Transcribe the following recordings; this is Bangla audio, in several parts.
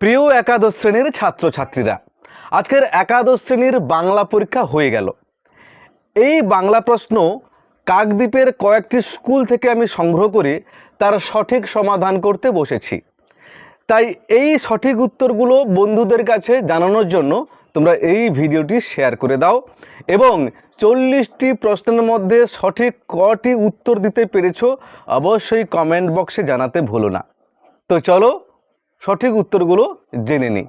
প্রিয় একাদশ শ্রেণির ছাত্রছাত্রীরা, আজকের একাদশ শ্রেণির বাংলা পরীক্ষা হয়ে গেল। এই বাংলা প্রশ্ন কাকদ্বীপের কয়েকটি স্কুল থেকে আমি সংগ্রহ করে তার সঠিক সমাধান করতে বসেছি। তাই এই সঠিক উত্তরগুলো বন্ধুদের কাছে জানানোর জন্য তোমরা এই ভিডিওটি শেয়ার করে দাও এবং চল্লিশটি প্রশ্নের মধ্যে সঠিক কটি উত্তর দিতে পেরেছ অবশ্যই কমেন্ট বক্সে জানাতে ভুলো না। তো চলো সঠিক উত্তরগুলো জেনে নিই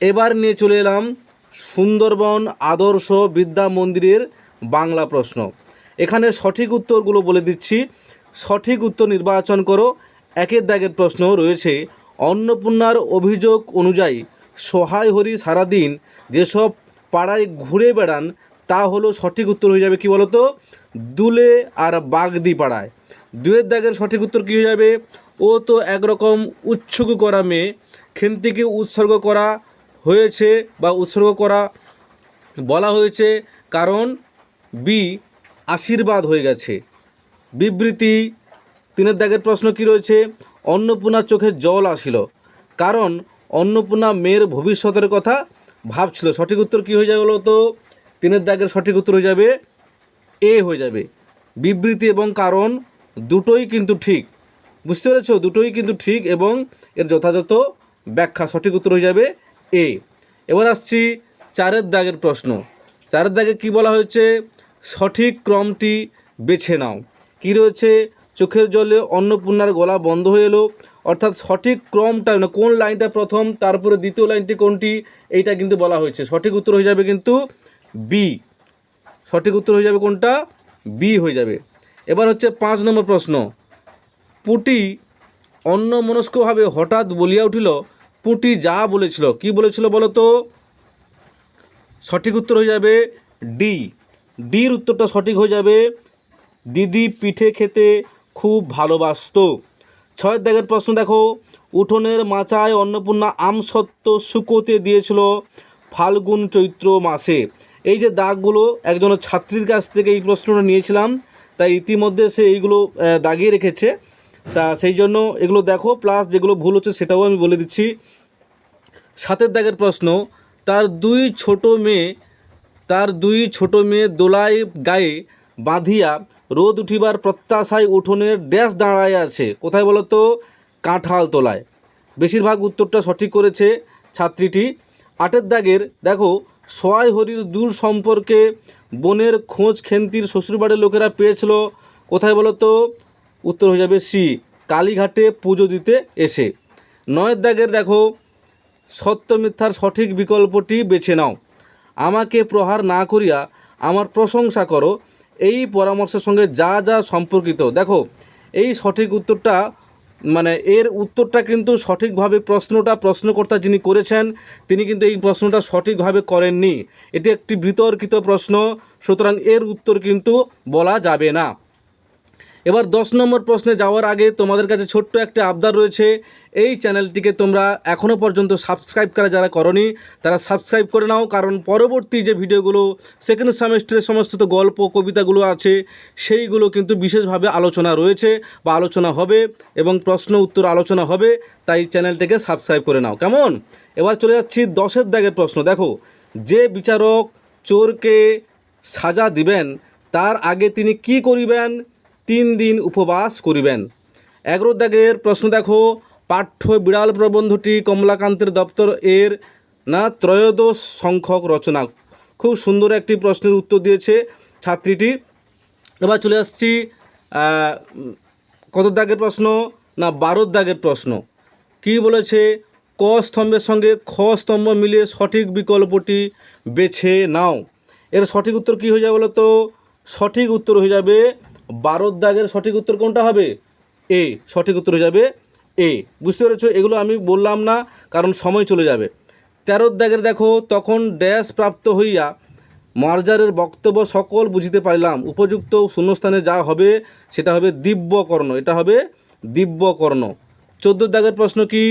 এবার নিয়ে চলে এলাম সুন্দরবন আদর্শ বিদ্যা মন্দিরের বাংলা প্রশ্ন। এখানে সঠিক উত্তরগুলো বলে দিচ্ছি। সঠিক উত্তর নির্বাচন করো। একের দাগের প্রশ্ন রয়েছে, অন্নপূর্ণার অভিযোগ অনুযায়ী সহায় হরি সারাদিন যেসব পাড়ায় ঘুরে বেড়ান, তা হলো সঠিক উত্তর হয়ে যাবে কি বলতো? দুলে আর বাগদি পাড়ায়। দুয়ের দাগের সঠিক উত্তর কী হয়ে যাবে? ও তো একরকম উৎসুক করা মেয়ে। খেন্তিকে উৎসর্গ করা হয়েছে বা উৎসর্গ করা বলা হয়েছে কারণ বি আশীর্বাদ হয়ে গেছে। বিবৃতি, তিনের দাগের প্রশ্ন কি রয়েছে? অন্নপূর্ণার চোখে জল আসিল। কারণ অন্নপূর্ণা মেয়ের ভবিষ্যতের কথা ভাবছিল। সঠিক উত্তর কি হয়ে যাবে তো তিনের দাগের সঠিক উত্তর হয়ে যাবে এ হয়ে যাবে। বিবৃতি এবং কারণ দুটোই কিন্তু ঠিক। বুঝতে পেরেছ? দুটোই কিন্তু ঠিক এবং এর যথাযথ ব্যাখ্যা সঠিক উত্তর হয়ে যাবে এ এবার আসছি চারের দাগের প্রশ্ন। চারের দাগে কি বলা হয়েছে? সঠিক ক্রমটি বেছে নাও। কি রয়েছে? চোখের জলে অন্নপূর্ণার গলা বন্ধ হয়ে এলো। অর্থাৎ সঠিক ক্রমটা মানে কোন লাইনটা প্রথম তারপরে দ্বিতীয় লাইনটি কোনটি, এইটা কিন্তু বলা হয়েছে। সঠিক উত্তর হয়ে যাবে কিন্তু বি সঠিক উত্তর হয়ে যাবে কোনটা? বি হয়ে যাবে। এবার হচ্ছে পাঁচ নম্বর প্রশ্ন। পুটি অন্যমনস্কভাবে হঠাৎ বলিয়া উঠিল, পুটি যা বলেছিল, কি বলেছিল বলো তো? সঠিক উত্তর হয়ে যাবে ডি। ডির উত্তরটা সঠিক হয়ে যাবে, দিদি পিঠে খেতে খুব ভালোবাসতো। ছয় দাগের প্রশ্ন দেখো। উঠোনের মাচায় অন্নপূর্ণা আমসত্ত্ব শুকোতে দিয়েছিল ফাল্গুন চৈত্র মাসে। এই যে দাগগুলো, একজন ছাত্রীর কাছ থেকে এই প্রশ্নটা নিয়েছিলাম, তাই ইতিমধ্যে সে এইগুলো দাগিয়ে রেখেছে। তা সেই জন্য এগুলো দেখো প্লাস যেগুলো ভুল হচ্ছে সেটাও আমি বলে দিচ্ছি। সাতের দাগের প্রশ্ন, তার দুই ছোট মেয়ে, তার দুই ছোট মেয়ে দোলায় গায়ে বাঁধিয়া রোদ উঠিবার প্রত্যাশায় উঠোনের ড্যাশ দাঁড়ায় আছে। কোথায় বলো তো? কাঁঠাল তোলায়। বেশিরভাগ উত্তরটা সঠিক করেছে ছাত্রীটি। আটের দাগের, দেখো সয় হরির দূর সম্পর্কে বনের খোঁজ খেন্তির শ্বশুরবাড়ির লোকেরা পেয়েছিল। কোথায় বলো তো? উত্তর হয়ে যাবে সি, কালীঘাটে পুজো দিতে এসে। নয়ের দাগের দেখো, সত্য মিথ্যার সঠিক বিকল্পটি বেছে নাও। আমাকে প্রহার না করিয়া আমার প্রশংসা করো। এই পরামর্শের সঙ্গে যা যা সম্পর্কিত। দেখো, এই সঠিক উত্তরটা মানে এর উত্তরটা কিন্তু সঠিকভাবে প্রশ্নটা প্রশ্নকর্তা যিনি করেছেন, তিনি কিন্তু এই প্রশ্নটা সঠিকভাবে করেননি। এটি একটি বিতর্কিত প্রশ্ন, সুতরাং এর উত্তর কিন্তু বলা যাবে না। এবার দশ নম্বর প্রশ্নে যাওয়ার আগে তোমাদের কাছে ছোট্ট একটা আবদার রয়েছে। এই চ্যানেলটিকে তোমরা এখনও পর্যন্ত সাবস্ক্রাইব করা যারা করনি, তারা সাবস্ক্রাইব করে নাও। কারণ পরবর্তী যে ভিডিওগুলো সেকেন্ড সেমেস্টারের সমস্ত তো গল্প, কবিতাগুলো আছে, সেইগুলো কিন্তু বিশেষভাবে আলোচনা রয়েছে বা আলোচনা হবে এবং প্রশ্ন, উত্তর, আলোচনা হবে। তাই চ্যানেলটিকে সাবস্ক্রাইব করে নাও। কেমন? এবার চলে যাচ্ছি দশের দাগের প্রশ্ন। দেখো, যে বিচারক চোরকে সাজা দিবেন, তার আগে তিনি কি করিবেন? তিন দিন উপবাস করিবেন। এগারো দাগের প্রশ্ন দেখো, পাঠ্য বিড়াল প্রবন্ধটি কমলাকান্তের দপ্তর এর না ত্রয়োদশ সংখ্যক রচনা? খুব সুন্দর একটি প্রশ্নের উত্তর দিয়েছে ছাত্রীটি। এবার চলে আসছি কত দাগের প্রশ্ন না বারো দাগের প্রশ্ন? কি বলেছে? ক স্তম্ভের সঙ্গে খ স্তম্ভ মিলিয়ে সঠিক বিকল্পটি বেছে নাও। এর সঠিক উত্তর কি হয়ে যাবে বলো তো? সঠিক উত্তর হয়ে যাবে বারো দাগের সঠিক উত্তর কোনটা হবে? এ সঠিক উত্তর হয়ে যাবে এ বুঝতে পেরেছ? এগুলো আমি বললাম না, কারণ সময় চলে যাবে। তেরো দাগের দেখো, তখন ড্যাশ প্রাপ্ত হইয়া মার্জারের বক্তব্য সকল বুঝিতে পারিলাম। উপযুক্ত শূন্যস্থানে যা হবে, সেটা হবে দিব্যকর্ণ। এটা হবে দিব্যকর্ণ। চোদ্দ দাগের প্রশ্ন কি?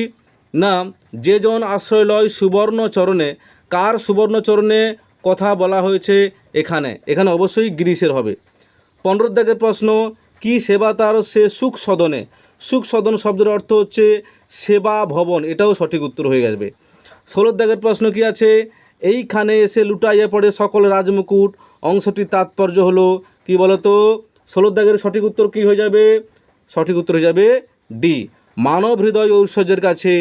না, যে জন আশ্রয় লয় সুবর্ণ চরণে কার সুবর্ণ চরণে কথা বলা হয়েছে এখানে? এখানে অবশ্যই গ্রিসের হবে। পনেরো দাগের প্রশ্ন, কি সেবা তার সে সুখ সদনে? সুখ সদন শব্দের অর্থ হচ্ছে সেবা ভবন, এটাও সঠিক উত্তর হয়ে যাবে। ষোলোর দাগের প্রশ্ন কি আছে? এইখানে এসে লুটাইয়া পড়ে সকল রাজমুকুট, অংশটির তাৎপর্য হলো, কি বলতো? ষোলোর দাগের সঠিক উত্তর কি হয়ে যাবে? সঠিক উত্তর হয়ে যাবে ডি, মানব হৃদয় ঐশ্বর্যের কাছে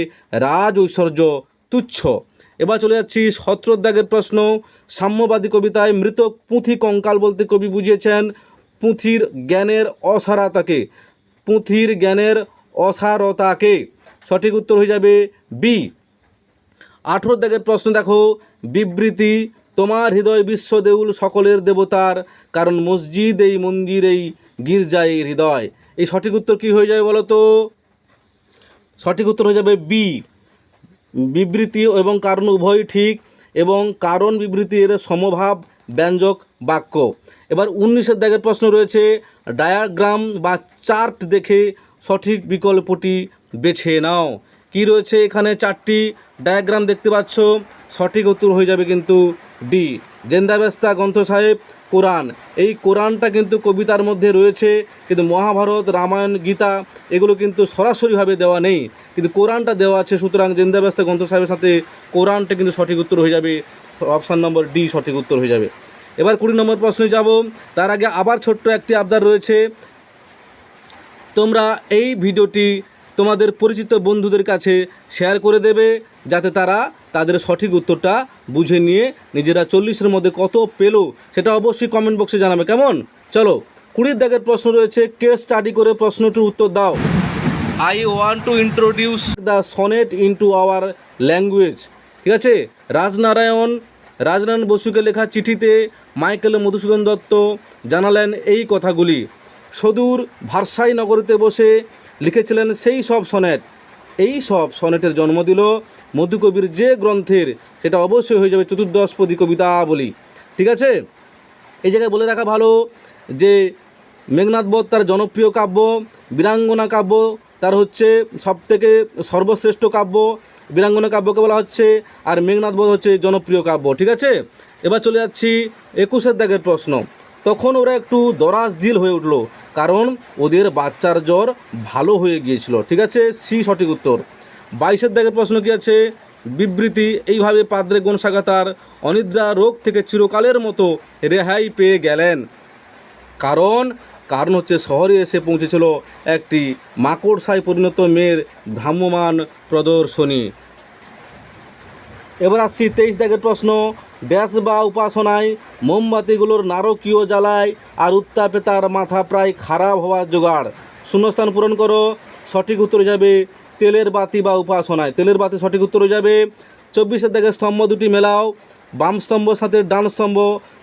রাজ ঐশ্বর্য তুচ্ছ। এবার চলে যাচ্ছি সত্রর দাগের প্রশ্ন, সাম্যবাদী কবিতায় মৃত পুঁথি কঙ্কাল বলতে কবি বুঝিয়েছেন পুঁথির জ্ঞানের অসারতাকে, পুঁথির জ্ঞানের অসারতাকে। সঠিক উত্তর হয়ে যাবে বি আঠেরো দাগের প্রশ্ন দেখো। বিবৃতি, তোমার হৃদয় বিশ্ব দেউল সকলের দেবতার, কারণ মসজিদ এই মন্দির এই গির্জা এই হৃদয়। এই সঠিক উত্তর কী হয়ে যাবে বলো তো সঠিক উত্তর হয়ে যাবে বি বিবৃতি এবং কারণ উভয়ই ঠিক এবং কারণ বিবৃতি এর সমভাব ব্যঞ্জক বাক্য। এবার উনিশের দাগের প্রশ্ন রয়েছে, ডায়াগ্রাম বা চার্ট দেখে সঠিক বিকল্পটি বেছে নাও। কি রয়েছে এখানে চারটি? ডায়াগ্রাম দেখতে পাচ্ছ, সঠিক উত্তর হয়ে যাবে কিন্তু ডি, জেন্দাবেস্তা গ্রন্থ সাহেব, কোরআন। এই কোরআনটা কিন্তু কবিতার মধ্যে রয়েছে, কিন্তু মহাভারত, রামায়ণ, গীতা, এগুলো কিন্তু সরাসরিভাবে দেওয়া নেই। কিন্তু কোরআনটা দেওয়া আছে, সুতরাং জেন্দাবেস্তা গ্রন্থ সাহেবের সাথে কোরআনটা কিন্তু সঠিক উত্তর হয়ে যাবে অপশান নম্বর ডি সঠিক উত্তর হয়ে যাবে। এবার কুড়ি নম্বর প্রশ্নে যাব। তার আগে আবার ছোট্ট একটি আবদার রয়েছে। তোমরা এই ভিডিওটি তোমাদের পরিচিত বন্ধুদের কাছে শেয়ার করে দেবে যাতে তারা তাদের সঠিক উত্তরটা বুঝে নিয়ে নিজেরা চল্লিশের মধ্যে কত পেল সেটা অবশ্যই কমেন্ট বক্সে জানাবে। কেমন? চলো কুড়ির দাগের প্রশ্ন রয়েছে কে স্টাডি করে প্রশ্নটির উত্তর দাও? I want to introduce the sonnet into our language ঠিক আছে? রাজনারায়ণ রাজনারায়ণ বসুকে লেখা চিঠিতে মাইকেল মধুসূদন দত্ত জানালেন এই কথাগুলি। সদূর ভারসাই নগরীতে বসে লিখেছিলেন সেই সব সনেট। এই সব সনেটের জন্ম দিল মধুকবির যে গ্রন্থের, সেটা অবশ্যই হয়ে যাবে চতুর্দশপদী কবিতা বলি। ঠিক আছে? এই জায়গায় বলে রাখা ভালো যে মেঘনাথ বধ তার জনপ্রিয় কাব্য, বীরাঙ্গনা কাব্য তার হচ্ছে সবথেকে সর্বশ্রেষ্ঠ কাব্য, বীরাঙ্গনা কাব্যকে বলা হচ্ছে, আর মেঘনাথ বোধ হচ্ছে জনপ্রিয় কাব্য, ঠিক আছে? এবার চলে যাচ্ছি একুশের দাগের প্রশ্ন। তখন ওরা একটু দরাজ দিল হয়ে উঠল, কারণ ওদের বাচ্চার জ্বর ভালো হয়ে গিয়েছিল, ঠিক আছে? সি সঠিক উত্তর। বাইশের দাগের প্রশ্ন কি আছে? বিবৃতি, এইভাবে পাদ্রে গনসাগা তার অনিদ্রা রোগ থেকে চিরকালের মতো রেহাই পেয়ে গেলেন। কারণ কারণ হচ্ছে শহরে এসে পৌঁছেছিল একটি মাকড়সায় পরিণত মেয়ের ভ্রাম্যমান প্রদর্শনী। এবার আসছি তেইশ দাগের প্রশ্ন ড্যাশ বা উপাসনায় মোমবাতিগুলোর নারকীয় জ্বালায় আর উত্তাপে তার মাথা প্রায় খারাপ হওয়ার জোগাড়। শূন্যস্থান পূরণ করো, সঠিক উত্তর যাবে তেলের বাতি বা উপাসনায়। তেলের বাতি সঠিক উত্তর যাবে চব্বিশের দাগের স্তম্ভ দুটি মেলাও, বাম স্তম্ভ সাথে ডান স্তম্ভ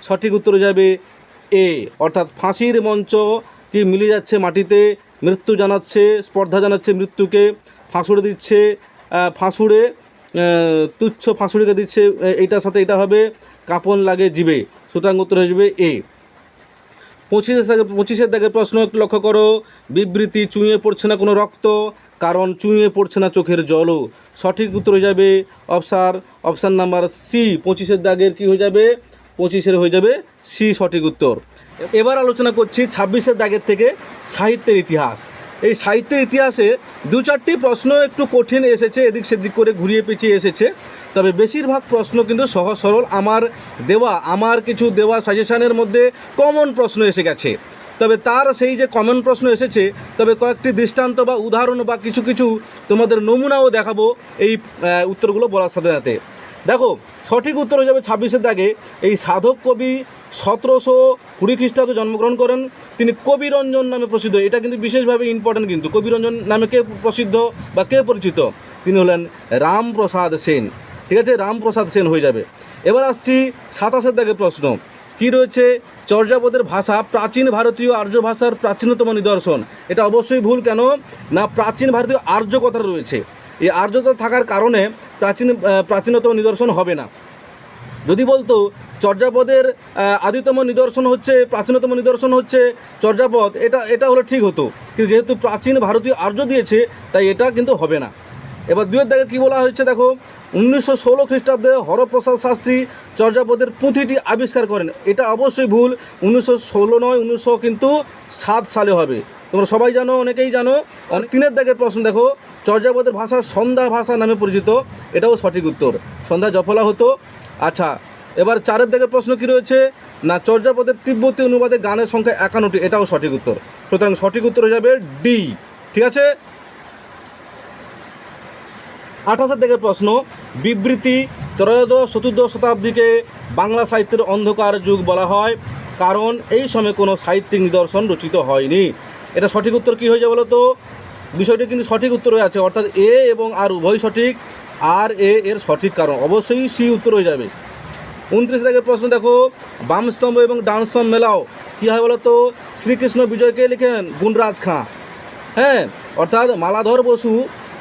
সঠিক উত্তর যাবে এ অর্থাৎ ফাঁসির মঞ্চ কি মিলে যাচ্ছে মাটিতে? মৃত্যু জানাচ্ছে, স্পর্ধা জানাচ্ছে মৃত্যুকে, ফাঁসুড়ে দিচ্ছে ফাঁসুড়ে তুচ্ছ ফাঁসুড়িকে দিচ্ছে এইটার সাথে এটা হবে, কাপন লাগে জীবে। সুতরাং উত্তর হয়ে যাবে এ পঁচিশের দাগে, পঁচিশের দাগের প্রশ্ন একটু লক্ষ্য করো, বিবৃতি চুঁয়ে পড়ছে না কোনো রক্ত, কারণ চুঁয়ে পড়ছে না চোখের জলও। সঠিক উত্তর হয়ে যাবে অপশার অপশান নাম্বার সি পঁচিশের দাগের কি হয়ে যাবে? পঁচিশের হয়ে যাবে সি সঠিক উত্তর। এবার আলোচনা করছি ছাব্বিশের দাগের থেকে সাহিত্যের ইতিহাস। এই সাহিত্যের ইতিহাসে দু চারটি প্রশ্ন একটু কঠিন এসেছে, এদিক সেদিক করে ঘুরিয়ে পেঁচিয়ে এসেছে। তবে বেশিরভাগ প্রশ্ন কিন্তু সহজ সরল। আমার দেওয়া, আমার কিছু দেওয়া সাজেশানের মধ্যে কমন প্রশ্ন এসে গেছে। তবে তার সেই যে কমন প্রশ্ন এসেছে, তবে কয়েকটি দৃষ্টান্ত বা উদাহরণ বা কিছু কিছু তোমাদের নমুনাও দেখাবো এই উত্তরগুলো বলার সাথে সাথে। দেখো, সঠিক উত্তর হয়ে যাবে ছাব্বিশের দাগে। এই সাধক কবি সতেরোশো কুড়ি খ্রিস্টাব্দে জন্মগ্রহণ করেন। তিনি কবিরঞ্জন নামে প্রসিদ্ধ। এটা কিন্তু বিশেষভাবে ইম্পর্টেন্ট কিন্তু। কবিরঞ্জন নামে কে প্রসিদ্ধ বা কে পরিচিত? তিনি হলেন রামপ্রসাদ সেন। ঠিক আছে? রামপ্রসাদ সেন হয়ে যাবে। এবার আসছি সাতাশের দাগে প্রশ্ন। কি রয়েছে চর্যাপদের ভাষা? প্রাচীন ভারতীয় আর্য ভাষার প্রাচীনতম নিদর্শন। এটা অবশ্যই ভুল কেন? না, প্রাচীন ভারতীয় আর্য কথা রয়েছে। এই আর্যতা থাকার কারণে প্রাচীন প্রাচীনতম নিদর্শন হবে না। যদি বলতো, চর্যাপদের আদিতম নিদর্শন হচ্ছে, প্রাচীনতম নিদর্শন হচ্ছে চর্যাপদ, এটা এটা হলে ঠিক হতো। কিন্তু যেহেতু প্রাচীন ভারতীয় আর্য দিয়েছে, তাই এটা কিন্তু হবে না। এবার দুয়ের দাগে কী বলা হয়েছে দেখো, উনিশশো ষোলো খ্রিস্টাব্দে হরপ্রসাদ শাস্ত্রী চর্যাপদের পুঁথিটি আবিষ্কার করেন। এটা অবশ্যই ভুল, উনিশশো ষোলো নয়, উনিশশো কিন্তু সাত সালে হবে। তোমরা সবাই জানো, অনেকেই জানো। অনেক তিনের দাগের প্রশ্ন, দেখো, চর্যাপদের ভাষা সন্ধ্যা ভাষা নামে পরিচিত। এটাও সঠিক উত্তর। সন্ধ্যা জফলা হতো। আচ্ছা এবার চারের দাগের প্রশ্ন কি রয়েছে? না, চর্যাপদের তিব্বতী অনুবাদে গানের সংখ্যা একান্নটি, এটাও সঠিক উত্তর। সুতরাং সঠিক উত্তর হয়ে যাবে ডি। ঠিক আছে? আঠাশের দিকের প্রশ্ন, বিবৃতি ত্রয়োদশ, চতুর্দশ শতাব্দীকে বাংলা সাহিত্যের অন্ধকার যুগ বলা হয়। কারণ এই সময় কোনো সাহিত্যিক নিদর্শন রচিত হয়নি। এটা সঠিক উত্তর কী হয়ে যাবে বলো তো? বিষয়টি কিন্তু সঠিক উত্তর হয়ে আছে, অর্থাৎ এ এবং আর উভয় সঠিক আর এ এর সঠিক কারণ। অবশ্যই সি উত্তর হয়ে যাবে। উনত্রিশ দাগের প্রশ্ন, দেখো, বাম স্তম্ভ এবং ডান স্তম্ভ মেলাও। কী হয় বলো তো? শ্রীকৃষ্ণ বিজয়কে লিখেন গুণরাজ খাঁ। হ্যাঁ অর্থাৎ মালাধর বসু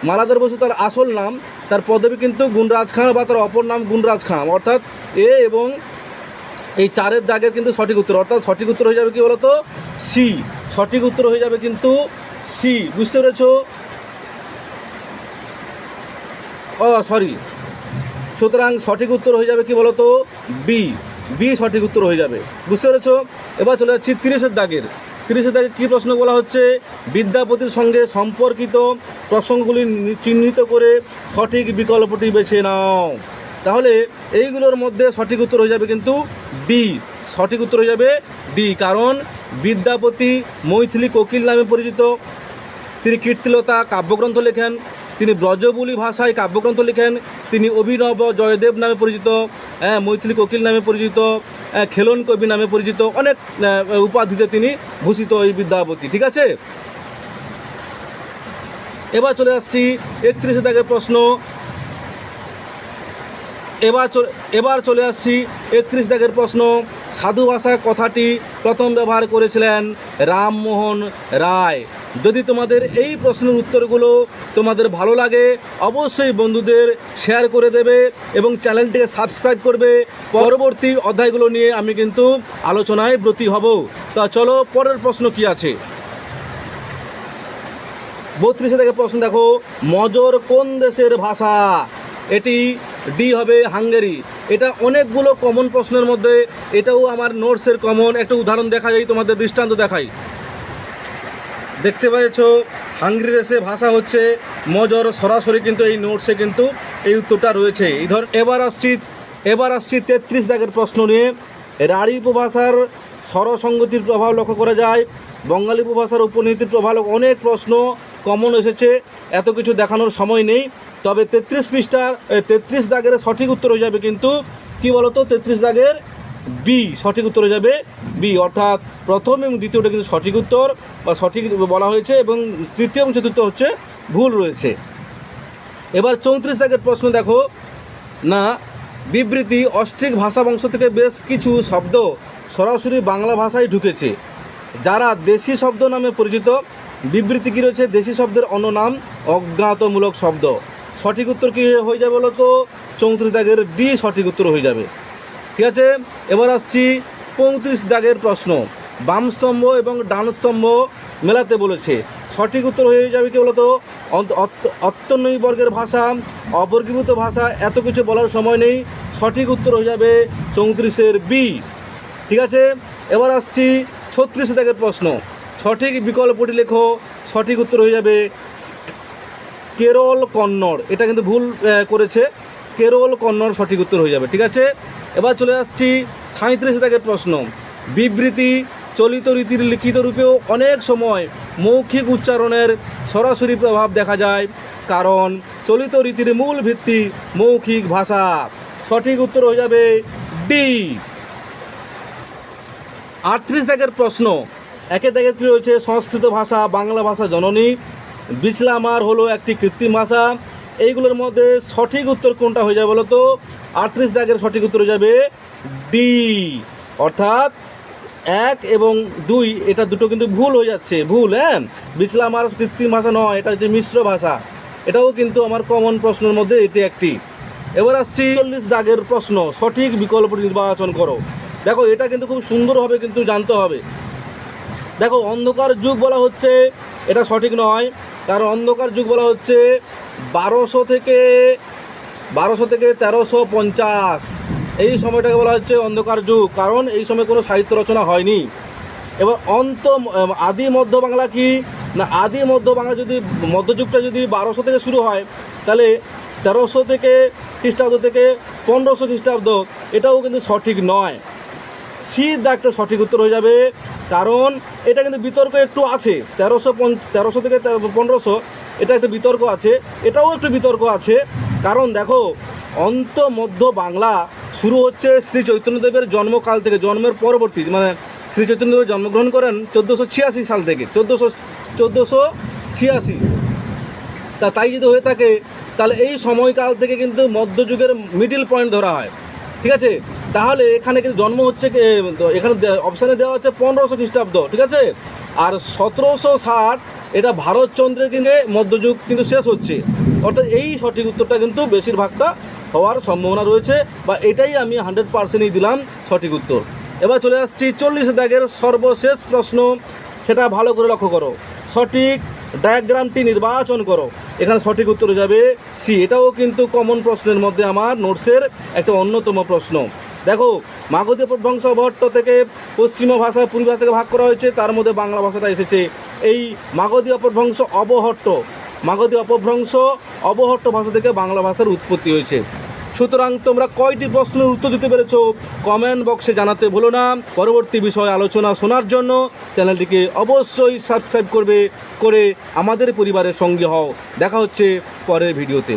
মালাধর বসু তার আসল নাম, তার পদবী কিন্তু গুণরাজ খান বা তার অপর নাম গুণরাজ খান অর্থাৎ এ এবং এই চারের দাগের কিন্তু সঠিক উত্তর, অর্থাৎ সঠিক উত্তর হয়ে যাবে কি বলতো? সি সঠিক উত্তর হয়ে যাবে কিন্তু সি বুঝতে পেরেছ? সরি সুতরাং সঠিক উত্তর হয়ে যাবে কি বলতো? বি বি সঠিক উত্তর হয়ে যাবে। বুঝতে পেরেছ? এবার চলে যাচ্ছি তিরিশের দাগের। তিরিশের দাগে কী প্রশ্ন বলা হচ্ছে? বিদ্যাপতির সঙ্গে সম্পর্কিত প্রসঙ্গগুলি চিহ্নিত করে সঠিক বিকল্পটি বেছে নাও। তাহলে এইগুলোর মধ্যে সঠিক উত্তর হয়ে যাবে কিন্তু ডি সঠিক উত্তর হয়ে যাবে ডি কারণ বিদ্যাপতি মৈথিলী কোকিল নামে পরিচিত। তিনি কীর্তিলতা কাব্যগ্রন্থ লেখেন তিনি ব্রজবুলি ভাষায় কাব্যগ্রন্থ লেখেন তিনি অভিনব জয়দেব নামে পরিচিত হ্যাঁ মৈথিলী কোকিল নামে পরিচিত হ্যাঁ, খেলন কবি নামে পরিচিত অনেক উপাধিতে তিনি ভূষিত এই বিদ্যাপতি ঠিক আছে? এবার চলে আসছি একত্রিশে দাগের প্রশ্ন। এবার এবার চলে আসছি একত্রিশ দাগের প্রশ্ন। সাধু ভাষা কথাটি প্রথম ব্যবহার করেছিলেন রামমোহন রায়। যদি তোমাদের এই প্রশ্নের উত্তরগুলো তোমাদের ভালো লাগে, অবশ্যই বন্ধুদের শেয়ার করে দেবে এবং চ্যানেলটিকে সাবস্ক্রাইব করবে। পরবর্তী অধ্যায়গুলো নিয়ে আমি কিন্তু আলোচনায় ব্রতী হব। তা চলো, পরের প্রশ্ন কি আছে? বত্রিশে থেকে প্রশ্ন দেখো, মজর কোন দেশের ভাষা? এটি ডি হবে হাঙ্গেরি এটা অনেকগুলো কমন প্রশ্নের মধ্যে এটাও আমার নোটসের কমন একটা উদাহরণ দেখা যায় তোমাদের দৃষ্টান্ত দেখাই। দেখতে পেয়েছ হাঙ্গেরি দেশে ভাষা হচ্ছে মজর, সরাসরি কিন্তু এই নোটসে কিন্তু এই উত্তরটা রয়েছে। এই ধর, এবার আসছি এবার আসছি তেত্রিশ দাগের প্রশ্ন নিয়ে। রাঢ়ী উপভাষার স্বরসঙ্গতির প্রভাব লক্ষ্য করা যায়। বঙ্গালী উপভাষার উপনীতির প্রভাব, অনেক প্রশ্ন। কমন এসেছে, এত কিছু দেখানোর সময় নেই। তবে তেত্রিশ পৃষ্ঠার তেত্রিশ দাগের সঠিক উত্তর হয়ে যাবে কিন্তু, কি বলতো? তেত্রিশ দাগের বি সঠিক উত্তর হয়ে যাবে বি অর্থাৎ প্রথম এবং দ্বিতীয়টা কিন্তু সঠিক উত্তর বা সঠিক বলা হয়েছে এবং তৃতীয় এবং চতুর্থ হচ্ছে ভুল রয়েছে। এবার চৌত্রিশ দাগের প্রশ্ন দেখো। না, বিবৃতি অস্ট্রিক ভাষা বংশ থেকে বেশ কিছু শব্দ সরাসরি বাংলা ভাষায় ঢুকেছে, যারা দেশি শব্দ নামে পরিচিত। বিবৃতি কী রয়েছে? দেশি শব্দের অন্য নাম, অজ্ঞাতমূলক শব্দ। সঠিক উত্তর কী হয়ে যাবে বলো তো চৌত্রিশ দাগের ডি সঠিক উত্তর হয়ে যাবে। ঠিক আছে? এবার আসছি পঁয়ত্রিশ দাগের প্রশ্ন। বাম স্তম্ভ এবং ডান স্তম্ভ মেলাতে বলেছে। সঠিক উত্তর হয়ে যাবে কি বলতো? অত্যন্নয়ী বর্গের ভাষা, অবর্গীভূত ভাষা, এত কিছু বলার সময় নেই। সঠিক উত্তর হয়ে যাবে চৌত্রিশের বি। ঠিক আছে? এবার আসছি ছত্রিশ দাগের প্রশ্ন। সঠিক বিকল্পটি লেখো, সঠিক উত্তর হয়ে যাবে কেরল কন্নড়। এটা কিন্তু ভুল করেছে। কেরল কন্নড় সঠিক উত্তর হয়ে যাবে, ঠিক আছে? এবার চলে আসছি সাঁত্রিশ দাগের প্রশ্ন। বিবৃতি চলিত রীতির লিখিত রূপেও অনেক সময় মৌখিক উচ্চারণের সরাসরি প্রভাব দেখা যায়, কারণ চলিত রীতির মূল ভিত্তি মৌখিক ভাষা। সঠিক উত্তর হয়ে যাবে ডি। আটত্রিশ দাগের প্রশ্ন একে দাগের কী রয়েছে সংস্কৃত ভাষা, বাংলা ভাষা জননী। বিসলামার হলো একটি কৃত্রিম ভাষা। এইগুলোর মধ্যে সঠিক উত্তর কোনটা হয়ে যাবে বলো তো আটত্রিশ দাগের সঠিক উত্তর হয়ে যাবে ডি। অর্থাৎ এক এবং দুই, এটা দুটো কিন্তু ভুল হয়ে যাচ্ছে, ভুল হ্যাঁ? বিসলামার কৃত্রিম ভাষা নয়, এটা হচ্ছে মিশ্র ভাষা। এটাও কিন্তু আমার কমন প্রশ্নের মধ্যে এটি একটি। এবার আসছি চল্লিশ দাগের প্রশ্ন, সঠিক বিকল্প নির্বাচন করো। দেখো, এটা কিন্তু খুব সুন্দরভাবে কিন্তু জানতে হবে। দেখো অন্ধকার যুগ বলা হচ্ছে, এটা সঠিক নয়। কারণ অন্ধকার যুগ বলা হচ্ছে বারোশো থেকে বারোশো থেকে তেরোশো পঞ্চাশ। এই সময়টাকে বলা হচ্ছে অন্ধকার যুগ। কারণ এই সময় কোনো সাহিত্য রচনা হয়নি। এবার অন্ত আদি মধ্য বাংলা কি? না, আদি মধ্য বাংলা যদি মধ্যযুগটা যদি বারোশো থেকে শুরু হয়, তাহলে তেরোশো থেকে খ্রিস্টাব্দ থেকে পনেরোশো খ্রিস্টাব্দ, এটাও কিন্তু সঠিক নয়। সিদ্ধ একটা সঠিক উত্তর হয়ে যাবে। কারণ এটা কিন্তু বিতর্ক একটু আছে। তেরোশো তেরোশো থেকে পনেরোশো, এটা একটা বিতর্ক আছে। এটাও একটু বিতর্ক আছে। কারণ দেখো, অন্ত মধ্য বাংলা শুরু হচ্ছে শ্রী চৈতন্যদেবের জন্মকাল থেকে, জন্মের পরবর্তী মানে শ্রী চৈতন্যদেব জন্মগ্রহণ করেন চোদ্দোশো ছিয়াশি সাল থেকে। চোদ্দোশো চোদ্দোশো ছিয়াশি। তা তাই যদি হয়ে থাকে, তাহলে এই সময়কাল থেকে কিন্তু মধ্যযুগের মিডিল পয়েন্ট ধরা হয়। ঠিক আছে? তাহলে এখানে কিন্তু জন্ম হচ্ছে এখানে অপশানে দেওয়া হচ্ছে পনেরোশো খ্রিস্টাব্দ, ঠিক আছে? আর সতেরোশো ষাট, এটা ভারতচন্দ্রের কিন্তু মধ্যযুগ কিন্তু শেষ হচ্ছে। অর্থাৎ এই সঠিক উত্তরটা কিন্তু বেশিরভাগটা হওয়ার সম্ভাবনা রয়েছে, বা এটাই আমি হান্ড্রেড পার্সেন্টই দিলাম সঠিক উত্তর। এবার চলে আসছি চল্লিশ দাগের সর্বশেষ প্রশ্ন, সেটা ভালো করে লক্ষ্য করো। সঠিক ডায়াগ্রামটি নির্বাচন করো। এখানে সঠিক উত্তর যাবে সি। এটাও কিন্তু কমন প্রশ্নের মধ্যে আমার নোটসের একটা অন্যতম প্রশ্ন। দেখো মাগধী অপভ্রংশ ভট্ট থেকে পশ্চিমা ভাষা, পূর্বী ভাষাকে ভাগ করা হয়েছে, তার মধ্যে বাংলা ভাষাটা এসেছে। এই মাগধী অপভ্রংশ অবহট্ট, মাগধী অপভ্রংশ অবহট্ট ভাষা থেকে বাংলা ভাষার উৎপত্তি হয়েছে। সুতরাং তোমরা কয়টি প্রশ্নের উত্তর দিতে পেরেছ কমেন্ট বক্সে জানাতে ভুলো না। পরবর্তী বিষয় আলোচনা শোনার জন্য চ্যানেলটিকে অবশ্যই সাবস্ক্রাইব করবে, করে আমাদের পরিবারের সঙ্গে হও। দেখা হচ্ছে পরের ভিডিওতে।